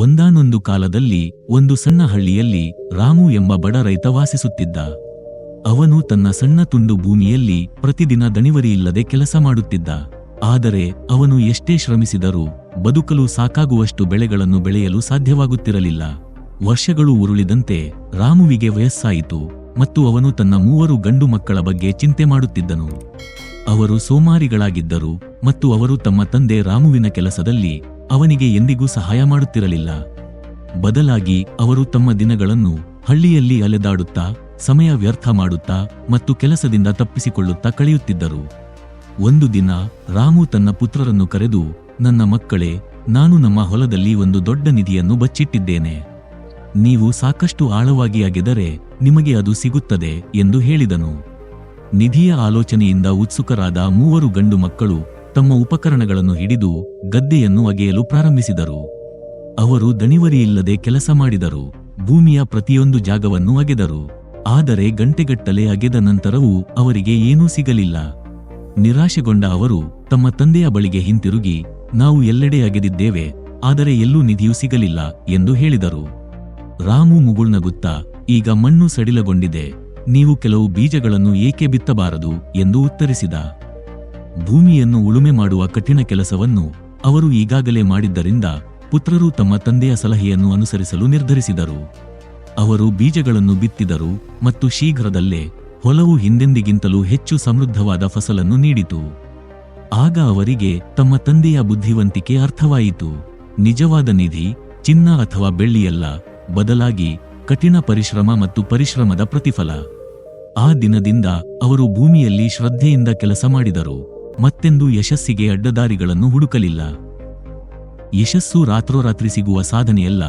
ಒಂದಾನೊಂದು ಕಾಲದಲ್ಲಿ ಒಂದು ಸಣ್ಣ ಹಳ್ಳಿಯಲ್ಲಿ ರಾಮು ಎಂಬ ಬಡ ರೈತ ವಾಸಿಸುತ್ತಿದ್ದ. ಅವನು ತನ್ನ ಸಣ್ಣ ತುಂಡು ಭೂಮಿಯಲ್ಲಿ ಪ್ರತಿದಿನ ದಣಿವರಿಯಿಲ್ಲದೆ ಕೆಲಸ ಮಾಡುತ್ತಿದ್ದ. ಆದರೆ ಅವನು ಎಷ್ಟೇ ಶ್ರಮಿಸಿದರೂ ಬದುಕಲು ಸಾಕಾಗುವಷ್ಟು ಬೆಳೆಗಳನ್ನು ಬೆಳೆಯಲು ಸಾಧ್ಯವಾಗುತ್ತಿರಲಿಲ್ಲ. ವರ್ಷಗಳು ಉರುಳಿದಂತೆ ರಾಮುವಿಗೆ ವಯಸ್ಸಾಯಿತು ಮತ್ತು ಅವನು ತನ್ನ ಮೂವರು ಗಂಡು ಮಕ್ಕಳ ಬಗ್ಗೆ ಚಿಂತೆ ಮಾಡುತ್ತಿದ್ದನು. ಅವರು ಸೋಮಾರಿಗಳಾಗಿದ್ದರು ಮತ್ತು ಅವರು ತಮ್ಮ ತಂದೆ ರಾಮುವಿನ ಕೆಲಸದಲ್ಲಿ ಅವನಿಗೆ ಎಂದಿಗೂ ಸಹಾಯ ಮಾಡುತ್ತಿರಲಿಲ್ಲ. ಬದಲಾಗಿ ಅವರು ತಮ್ಮ ದಿನಗಳನ್ನು ಹಳ್ಳಿಯಲ್ಲಿ ಅಲೆದಾಡುತ್ತಾ, ಸಮಯ ವ್ಯರ್ಥ ಮಾಡುತ್ತಾ ಮತ್ತು ಕೆಲಸದಿಂದ ತಪ್ಪಿಸಿಕೊಳ್ಳುತ್ತಾ ಕಳೆಯುತ್ತಿದ್ದರು. ಒಂದು ದಿನ ರಾಮು ತನ್ನ ಪುತ್ರರನ್ನು ಕರೆದು, ನನ್ನ ಮಕ್ಕಳೇ, ನಾನು ನಮ್ಮ ಹೊಲದಲ್ಲಿ ಒಂದು ದೊಡ್ಡ ನಿಧಿಯನ್ನು ಬಚ್ಚಿಟ್ಟಿದ್ದೇನೆ. ನೀವು ಸಾಕಷ್ಟು ಆಳವಾಗಿ ಅಗೆದರೆ ನಿಮಗೆ ಅದು ಸಿಗುತ್ತದೆ ಎಂದು ಹೇಳಿದನು. ನಿಧಿಯ ಆಲೋಚನೆಯಿಂದ ಉತ್ಸುಕರಾದ ಮೂವರು ಗಂಡು ಮಕ್ಕಳು ತಮ್ಮ ಉಪಕರಣಗಳನ್ನು ಹಿಡಿದು ಗದ್ದೆಯನ್ನು ಅಗೆಯಲು ಪ್ರಾರಂಭಿಸಿದರು. ಅವರು ದಣಿವರಿಯಿಲ್ಲದೆ ಕೆಲಸ ಮಾಡಿದರು, ಭೂಮಿಯ ಪ್ರತಿಯೊಂದು ಜಾಗವನ್ನು ಅಗೆದರು ಆದರೆ ಗಂಟೆಗಟ್ಟಲೆ ಅಗೆದ ನಂತರವೂ ಅವರಿಗೆ ಏನೂ ಸಿಗಲಿಲ್ಲ. ನಿರಾಶೆಗೊಂಡ ಅವರು ತಮ್ಮ ತಂದೆಯ ಬಳಿಗೆ ಹಿಂತಿರುಗಿ, ನಾವು ಎಲ್ಲೆಡೆ ಅಗೆದಿದ್ದೇವೆ ಆದರೆ ಎಲ್ಲೂ ನಿಧಿಯೂ ಸಿಗಲಿಲ್ಲ ಎಂದು ಹೇಳಿದರು. ರಾಮು ಮುಗುಳ್ನಗುತ್ತಾ, ಈಗ ಮಣ್ಣು ಸಡಿಲಗೊಂಡಿದೆ, ನೀವು ಕೆಲವು ಬೀಜಗಳನ್ನು ಏಕೆ ಬಿತ್ತಬಾರದು ಎಂದು ಉತ್ತರಿಸಿದ. ಭೂಮಿಯನ್ನು ಉಳುಮೆ ಮಾಡುವ ಕಠಿಣ ಕೆಲಸವನ್ನು ಅವರು ಈಗಾಗಲೇ ಮಾಡಿದ್ದರಿಂದ ಪುತ್ರರು ತಮ್ಮ ತಂದೆಯ ಸಲಹೆಯನ್ನು ಅನುಸರಿಸಲು ನಿರ್ಧರಿಸಿದರು. ಅವರು ಬೀಜಗಳನ್ನು ಬಿತ್ತಿದರು ಮತ್ತು ಶೀಘ್ರದಲ್ಲೇ ಹೊಲವು ಹಿಂದೆಂದಿಗಿಂತಲೂ ಹೆಚ್ಚು ಸಮೃದ್ಧವಾದ ಫಸಲನ್ನು ನೀಡಿತು. ಆಗ ಅವರಿಗೆ ತಮ್ಮ ತಂದೆಯ ಬುದ್ಧಿವಂತಿಕೆ ಅರ್ಥವಾಯಿತು. ನಿಜವಾದ ನಿಧಿ, ಚಿನ್ನ ಅಥವಾ ಬೆಳ್ಳಿಯಲ್ಲ, ಬದಲಾಗಿ ಕಠಿಣ ಪರಿಶ್ರಮ ಮತ್ತು ಪರಿಶ್ರಮದ ಪ್ರತಿಫಲ. ಆ ದಿನದಿಂದ ಅವರು ಭೂಮಿಯಲ್ಲಿ ಶ್ರದ್ಧೆಯಿಂದ ಕೆಲಸ ಮಾಡಿದರು. ಮತ್ತೆಂದು ಯಶಸ್ಸಿಗೆ ಅಡ್ಡದಾರಿಗಳನ್ನು ಹುಡುಕಲಿಲ್ಲ. ಯಶಸ್ಸು ರಾತ್ರೋರಾತ್ರಿ ಸಿಗುವ ಸಾಧನೆಯಲ್ಲ,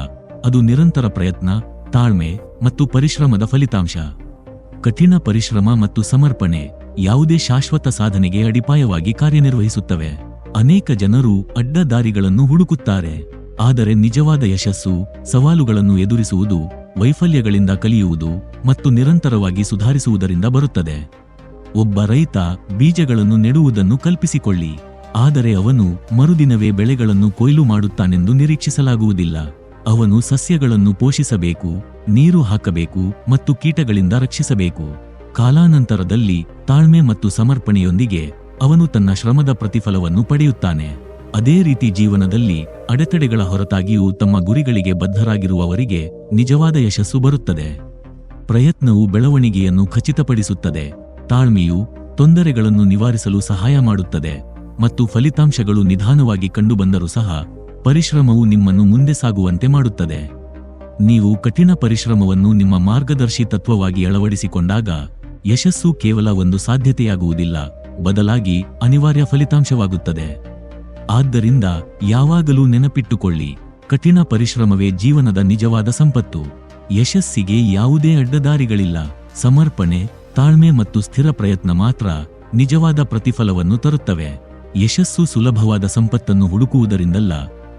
ಅದು ನಿರಂತರ ಪ್ರಯತ್ನ, ತಾಳ್ಮೆ ಮತ್ತು ಪರಿಶ್ರಮದ ಫಲಿತಾಂಶ. ಕಠಿಣ ಪರಿಶ್ರಮ ಮತ್ತು ಸಮರ್ಪಣೆ ಯಾವುದೇ ಶಾಶ್ವತ ಸಾಧನೆಗೆ ಅಡಿಪಾಯವಾಗಿ ಕಾರ್ಯನಿರ್ವಹಿಸುತ್ತವೆ. ಅನೇಕ ಜನರು ಅಡ್ಡದಾರಿಗಳನ್ನು ಹುಡುಕುತ್ತಾರೆ. ಆದರೆ ನಿಜವಾದ ಯಶಸ್ಸು, ಸವಾಲುಗಳನ್ನು ಎದುರಿಸುವುದು, ವೈಫಲ್ಯಗಳಿಂದ ಕಲಿಯುವುದು ಮತ್ತು ನಿರಂತರವಾಗಿ ಸುಧಾರಿಸುವುದರಿಂದ ಬರುತ್ತದೆ. ಒಬ್ಬ ರೈತ ಬೀಜಗಳನ್ನು ನೆಡುವುದನ್ನು ಕಲ್ಪಿಸಿಕೊಳ್ಳಿ. ಆದರೆ ಅವನು ಮರುದಿನವೇ ಬೆಳೆಗಳನ್ನು ಕೊಯ್ಲು ಮಾಡುತ್ತಾನೆಂದು ನಿರೀಕ್ಷಿಸಲಾಗುವುದಿಲ್ಲ. ಅವನು ಸಸ್ಯಗಳನ್ನು ಪೋಷಿಸಬೇಕು, ನೀರು ಹಾಕಬೇಕು ಮತ್ತು ಕೀಟಗಳಿಂದ ರಕ್ಷಿಸಬೇಕು. ಕಾಲಾನಂತರದಲ್ಲಿ ತಾಳ್ಮೆ ಮತ್ತು ಸಮರ್ಪಣೆಯೊಂದಿಗೆ ಅವನು ತನ್ನ ಶ್ರಮದ ಪ್ರತಿಫಲವನ್ನು ಪಡೆಯುತ್ತಾನೆ. ಅದೇ ರೀತಿ ಜೀವನದಲ್ಲಿ ಅಡೆತಡೆಗಳ ಹೊರತಾಗಿಯೂ ತಮ್ಮ ಗುರಿಗಳಿಗೆ ಬದ್ಧರಾಗಿರುವವರಿಗೆ ನಿಜವಾದ ಯಶಸ್ಸು ಬರುತ್ತದೆ. ಪ್ರಯತ್ನವು ಬೆಳವಣಿಗೆಯನ್ನು ಖಚಿತಪಡಿಸುತ್ತದೆ. ತಾಳ್ಮೆಯು ತೊಂದರೆಗಳನ್ನು ನಿವಾರಿಸಲು ಸಹಾಯ ಮಾಡುತ್ತದೆ ಮತ್ತು ಫಲಿತಾಂಶಗಳು ನಿಧಾನವಾಗಿ ಕಂಡುಬಂದರೂ ಸಹ ಪರಿಶ್ರಮವು ನಿಮ್ಮನ್ನು ಮುಂದೆ ಸಾಗುವಂತೆ ಮಾಡುತ್ತದೆ. ನೀವು ಕಠಿಣ ಪರಿಶ್ರಮವನ್ನು ನಿಮ್ಮ ಮಾರ್ಗದರ್ಶಿ ತತ್ವವಾಗಿ ಅಳವಡಿಸಿಕೊಂಡಾಗ ಯಶಸ್ಸು ಕೇವಲ ಒಂದು ಸಾಧ್ಯತೆಯಾಗುವುದಿಲ್ಲ, ಬದಲಾಗಿ ಅನಿವಾರ್ಯ ಫಲಿತಾಂಶವಾಗುತ್ತದೆ. ಆದ್ದರಿಂದ ಯಾವಾಗಲೂ ನೆನಪಿಟ್ಟುಕೊಳ್ಳಿ, ಕಠಿಣ ಪರಿಶ್ರಮವೇ ಜೀವನದ ನಿಜವಾದ ಸಂಪತ್ತು. ಯಶಸ್ಸಿಗೆ ಯಾವುದೇ ಅಡ್ಡದಾರಿಗಳಿಲ್ಲ, ಸಮರ್ಪಣೆ ತಾಳ್ಮೆ ಮತ್ತು ಸ್ಥಿರ ಪ್ರಯತ್ನ ಮಾತ್ರ ನಿಜವಾದ ಪ್ರತಿಫಲವನ್ನು ತರುತ್ತವೆ. ಯಶಸ್ಸು ಸುಲಭವಾದ ಸಂಪತ್ತನ್ನು ಹುಡುಕುವುದರಿಂದಲ್ಲ,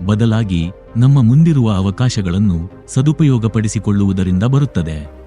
ಬದಲಾಗಿ ನಮ್ಮ ಮುಂದಿರುವ ಅವಕಾಶಗಳನ್ನು ಸದುಪಯೋಗಪಡಿಸಿಕೊಳ್ಳುವುದರಿಂದ ಬರುತ್ತದೆ.